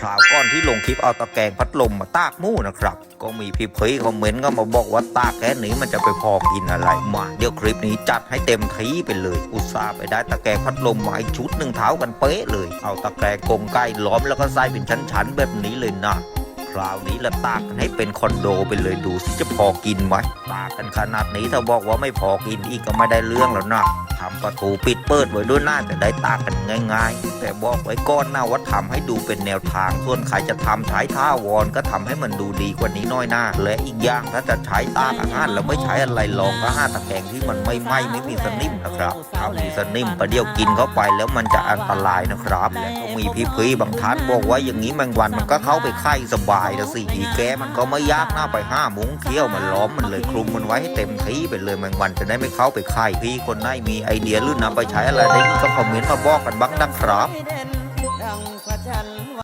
คราวก่อนที่ลงคลิปเอาตะแกรงพัดลมมาตากมู่นะครับ ก็มีพี่เพยคอมเมนต์ก็มาบอกว่าตากแค่นี้มันจะไปพอกินอะไร มาเดี๋ยวคลิปนี้จัดให้เต็มที่ไปเลย อุตส่าห์ไปได้ตะแกรงพัดลมมาอีกชุดหนึ่งเท้ากันเป๊ะเลย เอาตะแกรงกลมไก่ล้อมแล้วก็ใส่เป็นชั้นๆ แบบนี้เลยนะคราวนี้ละตากกันให้เป็นคอนโดไปเลยดูสิจะพอกินไหมตากกันขนาดนี้ถ้าบอกว่าไม่พอกินอีกก็ไม่ได้เรื่องแล้วนะ ประตูปิดเปิดไว้ด้วยน่าจะได้ตากกันง่าย ๆ แต่บอกไว้ก้อนหน้าว่าทำให้ดูเป็นแนวทาง ส่วนใครจะทำใช้ท่าวอนก็ทำให้มันดูดีกว่านี้น้อยหน้า และอีกอย่างถ้าจะใช้ตาอาหารแล้วไม่ใช้อะไรลองก็ห้าตะแกรงที่มันไม่ไหม้ไม่มีสนิมนะครับถ้ามีสนิมประเดี๋ยวกินเข้าไปแล้วมันจะอันตรายนะครับและก็มีพี่พีบางท่านบอกว่าอย่างนี้แมงวันมันก็เข้าไปไข่สบายนะสิอีแกมันก็ไม่ยากหน้าไปห้ามุ้งเที่ยวมันล้อมมันเลยคลุมมันไว้ให้เต็มที่ไปเลยแมงวันจะได้ไม่เข้าไปไข่พี่คนไหนมีไอเเดียหรือนำไปใช้อะไรได้กก็คอมเมนต์มาบอกกันบ้างนะครับ